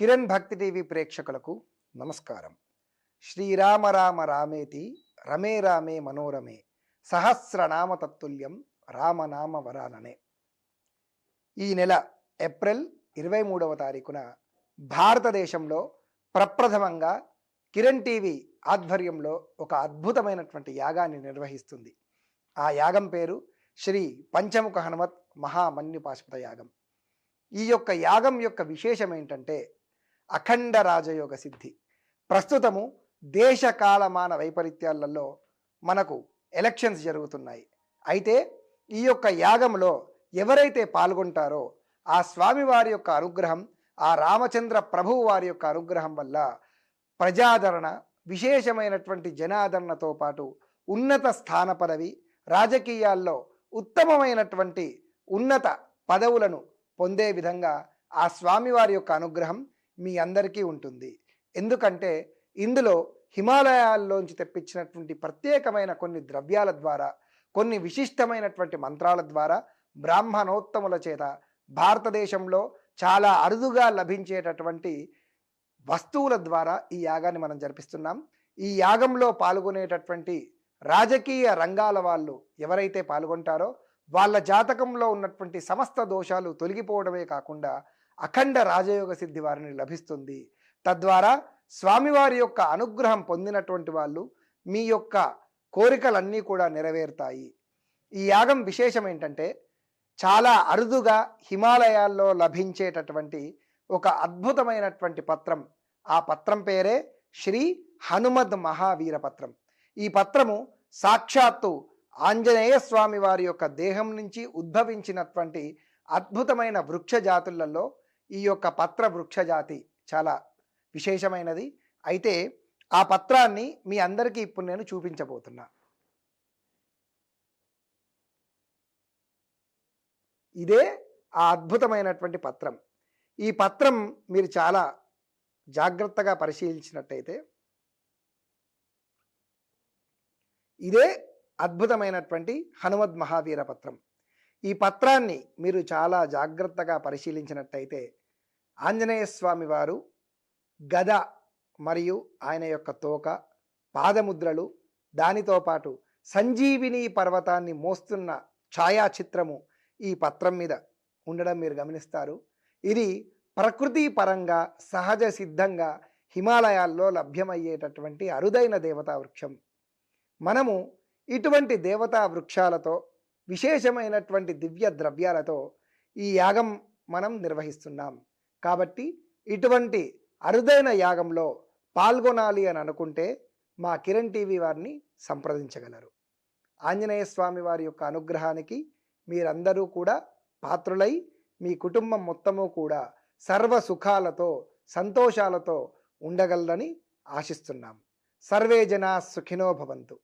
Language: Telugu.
కిరణ్ భక్తి టీవీ ప్రేక్షకులకు నమస్కారం. శ్రీరామ రామ రామేతి రమే రామే మనోరమే సహస్రనామ తత్తుల్యం రామనామ వరాననే. ఈ నెల ఏప్రిల్ ఇరవై మూడవ తారీఖున భారతదేశంలో ప్రప్రథమంగా కిరణ్ టీవీ ఆధ్వర్యంలో ఒక అద్భుతమైనటువంటి యాగాన్ని నిర్వహిస్తుంది. ఆ యాగం పేరు శ్రీ పంచముఖ హనుమత్ మహామన్యుపాశుపత యాగం. ఈ యొక్క యాగం యొక్క విశేషం ఏంటంటే అఖండ రాజయోగ సిద్ధి. ప్రస్తుతము దేశ కాలమాన వైపరీత్యాలలో మనకు ఎలక్షన్స్ జరుగుతున్నాయి. అయితే ఈ యొక్క యాగంలో ఎవరైతే పాల్గొంటారో ఆ స్వామివారి యొక్క అనుగ్రహం ఆ రామచంద్ర ప్రభువు వారి యొక్క అనుగ్రహం వల్ల ప్రజాదరణ విశేషమైనటువంటి జనాదరణతో పాటు ఉన్నత స్థాన పదవి రాజకీయాల్లో ఉత్తమమైనటువంటి ఉన్నత పదవులను పొందే విధంగా ఆ స్వామివారి యొక్క అనుగ్రహం మీ అందరికీ ఉంటుంది. ఎందుకంటే ఇందులో హిమాలయాల్లోంచి తెప్పించినటువంటి ప్రత్యేకమైన కొన్ని ద్రవ్యాల ద్వారా కొన్ని విశిష్టమైనటువంటి మంత్రాల ద్వారా బ్రాహ్మణోత్తముల చేత భారతదేశంలో చాలా అరుదుగా లభించేటటువంటి వస్తువుల ద్వారా ఈ యాగాన్ని మనం జరిపిస్తున్నాం. ఈ యాగంలో పాల్గొనేటటువంటి రాజకీయ రంగాల వాళ్ళు ఎవరైతే పాల్గొంటారో వాళ్ళ జాతకంలో ఉన్నటువంటి సమస్త దోషాలు తొలగిపోవడమే కాకుండా అఖండ రాజయోగ సిద్ధి వారిని లభిస్తుంది. తద్వారా స్వామివారి యొక్క అనుగ్రహం పొందినటువంటి వాళ్ళు మీ యొక్క కోరికలన్నీ కూడా నెరవేరుతాయి. ఈ యాగం విశేషం ఏంటంటే చాలా అరుదుగా హిమాలయాల్లో లభించేటటువంటి ఒక అద్భుతమైనటువంటి పత్రం. ఆ పత్రం పేరే శ్రీ హనుమద్ మహావీర పత్రం. ఈ పత్రము సాక్షాత్తు ఆంజనేయ స్వామి వారి యొక్క దేహం నుంచి ఉద్భవించినటువంటి అద్భుతమైన వృక్ష జాతులలో ఈ యొక్క పత్ర వృక్షజాతి చాలా విశేషమైనది. అయితే ఆ పత్రాన్ని మీ అందరికీ ఇప్పుడు నేను చూపించబోతున్నా. ఇదే ఆ అద్భుతమైనటువంటి పత్రం. ఈ పత్రం మీరు చాలా జాగ్రత్తగా పరిశీలించినట్టయితే ఇదే అద్భుతమైనటువంటి హనుమద్ మహావీర పత్రం. ఈ పత్రాన్ని మీరు చాలా జాగ్రత్తగా పరిశీలించినట్టయితే ఆంజనేయ స్వామి వారు గద మరియు ఆయన యొక్క తోక పాదముద్రలు దానితో పాటు సంజీవిని పర్వతాన్ని మోస్తున్న ఛాయాచిత్రము ఈ పత్రం మీద ఉండడం మీరు గమనిస్తారు. ఇది ప్రకృతి పరంగా సహజ సిద్ధంగా హిమాలయాల్లో లభ్యమయ్యేటటువంటి అరుదైన దేవతా వృక్షం. మనము ఇటువంటి దేవతా వృక్షాలతో విశేషమైనటువంటి దివ్య ద్రవ్యాలతో ఈ యాగం మనం నిర్వహిస్తున్నాం. కాబట్టి ఇటువంటి అరుదైన యాగంలో పాల్గొనాలి అని అనుకుంటే మా కిరణ్ టీవీ వారిని సంప్రదించగలరు. ఆంజనేయ స్వామి వారి యొక్క అనుగ్రహానికి మీరందరూ కూడా పాత్రులై మీ కుటుంబం మొత్తము కూడా సర్వ సుఖాలతో సంతోషాలతో ఉండగలరని ఆశిస్తున్నాం. సర్వే జనా సుఖినో భవంతు.